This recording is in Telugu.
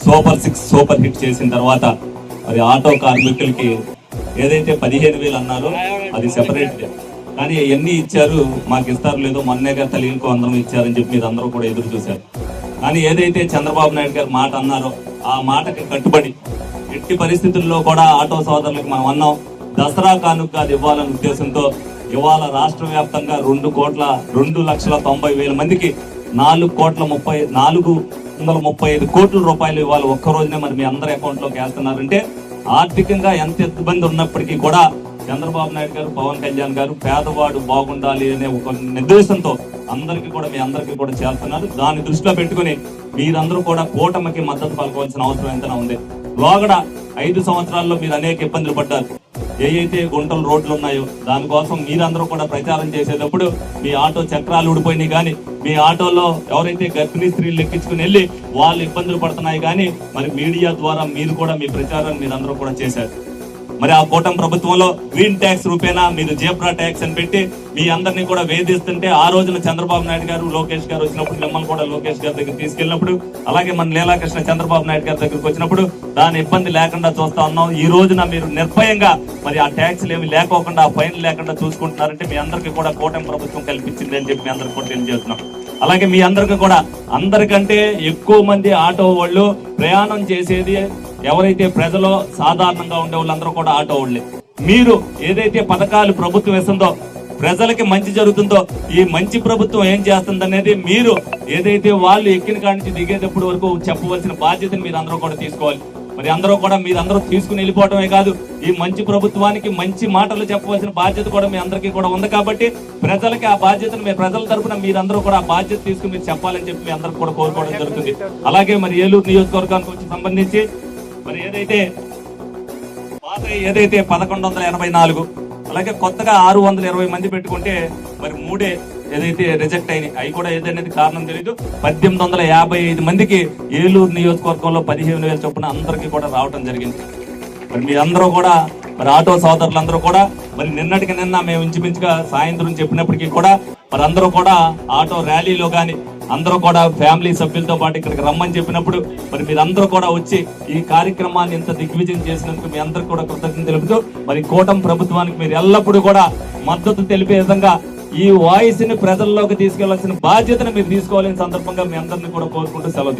సూపర్ సిక్స్ సూపర్ హిట్ చేసిన తర్వాత మరి ఆటో కార్మికులకి ఏదైతే పదిహేను వేలు అన్నారో అది సెపరేట్ కానీ ఎన్ని ఇచ్చారు మాకు ఇస్తారు లేదో మొన్నేగా తల్లికి అందరం ఇచ్చారని చెప్పి మీరు అందరూ కూడా ఎదురు చూశారు. కానీ ఏదైతే చంద్రబాబు నాయుడు గారు మాట అన్నారో ఆ మాటకి కట్టుబడి ఎట్టి పరిస్థితుల్లో కూడా ఆటో సోదరులకు మనం అన్నాం దసరా కానుక అది ఇవ్వాలనే ఉద్దేశంతో ఇవాళ రాష్ట్ర వ్యాప్తంగా రెండు కోట్ల రెండు లక్షల తొంభై వేల మందికి నాలుగు కోట్ల ముప్పై నాలుగు వందల ముప్పై ఐదు కోట్ల రూపాయలు ఇవాళ ఒక్క రోజునే మరి మీ అందరి అకౌంట్లోకి వేస్తున్నారంటే ఆర్థికంగా ఎంత ఇబ్బంది ఉన్నప్పటికీ కూడా చంద్రబాబు నాయుడు గారు పవన్ కళ్యాణ్ గారు పేదవాడు బాగుండాలి అనే ఒక నిర్దేశంతో అందరికీ కూడా మీ అందరికీ కూడా చేస్తున్నారు దాన్ని దృష్టిలో పెట్టుకుని మీరందరూ కూడా కూటమికి మద్దతు పలకవలసిన అవసరం ఎంతైనా ఉంది. లోగడ ఐదు సంవత్సరాల్లో మీరు అనేక ఇబ్బందులు పడ్డారు. ఏవైతే గుంటలు రోడ్లు ఉన్నాయో దానికోసం మీరందరూ కూడా ప్రచారం చేసేటప్పుడు మీ ఆటో చక్రాలు ఊడిపోయినాయి కానీ మీ ఆటోలో ఎవరైతే గర్భిణీ స్త్రీలు ఎక్కించుకుని వెళ్ళి వాళ్ళు ఇబ్బందులు పడుతున్నాయి కానీ మరి మీడియా ద్వారా మీరు కూడా మీ ప్రచారాన్ని మీరందరూ కూడా చేశారు. మరి ఆ కూటమి ప్రభుత్వంలో గ్రీన్ ట్యాక్స్ రూపేనా మీరు జేబ్రా ట్యాక్స్ అని పెట్టి మీ అందరినీ కూడా వేధిస్తుంటే ఆ రోజున చంద్రబాబు నాయుడు గారు లోకేష్ గారు వచ్చినప్పుడు మిమ్మల్ని కూడా లోకేష్ గారి దగ్గర తీసుకెళ్ళినప్పుడు అలాగే మన లీలాకృష్ణ చంద్రబాబు నాయుడు గారి దగ్గరికి వచ్చినప్పుడు దాని ఇబ్బంది లేకుండా చూస్తా ఉన్నాం. ఈ రోజున మీరు నిర్భయంగా మరి ఆ ట్యాక్స్లు ఏమి లేకోకుండా ఆ ఫైన్ లేకుండా చూసుకుంటున్నారంటే మీ అందరికీ కూడా కూటమి ప్రభుత్వం కల్పించింది అని చెప్పి మీ అందరికి కూడా తెలియజేస్తున్నాం. అలాగే మీ అందరికీ కూడా అందరికంటే ఎక్కువ మంది ఆటో వాళ్ళు ప్రయాణం చేసేది ఎవరైతే ప్రజలు సాధారణంగా ఉండే వాళ్ళందరూ కూడా ఆటో వాళ్ళే. మీరు ఏదైతే పథకాలు ప్రభుత్వం ఇస్తుందో ప్రజలకి మంచి జరుగుతుందో ఈ మంచి ప్రభుత్వం ఏం చేస్తుంది అనేది మీరు ఏదైతే వాళ్ళు ఎక్కిన కాడి నుంచి దిగేటప్పుడు వరకు చెప్పవలసిన బాధ్యతను మీరు అందరూ కూడా తీసుకోవాలి. మరి అందరూ కూడా మీరందరూ తీసుకుని వెళ్ళిపోవటమే కాదు ఈ మంచి ప్రభుత్వానికి మంచి మాటలు చెప్పవలసిన బాధ్యత కూడా మీ అందరికీ కూడా ఉంది కాబట్టి ప్రజలకి ఆ బాధ్యతను మీ ప్రజల తరపున మీరందరూ కూడా ఆ బాధ్యత తీసుకుని మీరు చెప్పాలని చెప్పి మీ అందరికి కూడా కోరుకోవడం జరుగుతుంది. అలాగే మరి ఏలూరు నియోజకవర్గానికి వచ్చి సంబంధించి మరి ఏదైతే పాత ఏదైతే పదకొండు వందల ఎనభై నాలుగు అలాగే కొత్తగా ఆరు వందల ఇరవై మంది పెట్టుకుంటే మరి మూడే ఏదైతే రిజెక్ట్ అయినాయి అవి కూడా ఏదనేది కారణం తెలియదు పద్దెనిమిది వందల యాభై ఐదు మందికి ఏలూరు నియోజకవర్గంలో పదిహేను వేల చొప్పున అందరికీ కూడా రావటం జరిగింది. మరి మీ అందరూ కూడా మరి ఆటో సోదరులందరూ కూడా మరి నిన్నటికి నిన్న మేము ఇంచుమించుగా సాయంత్రం చెప్పినప్పటికీ కూడా మరి అందరూ కూడా ఆటో ర్యాలీలో కానీ అందరూ కూడా ఫ్యామిలీ సభ్యులతో పాటు ఇక్కడికి రమ్మని చెప్పినప్పుడు మరి మీరందరూ కూడా వచ్చి ఈ కార్యక్రమాన్ని ఇంత దిగ్విజయం చేసినందుకు మీ అందరికి కూడా కృతజ్ఞత తెలుపుతూ మరి కూటమి ప్రభుత్వానికి మీరు ఎల్లప్పుడూ కూడా మద్దతు తెలిపే విధంగా ఈ వాయిస్ని ప్రజల్లోకి తీసుకెళ్ళాల్సిన బాధ్యతను మీరు తీసుకోవాలని సందర్భంగా మీ అందరిని కూడా కోరుకుంటూ సెలవు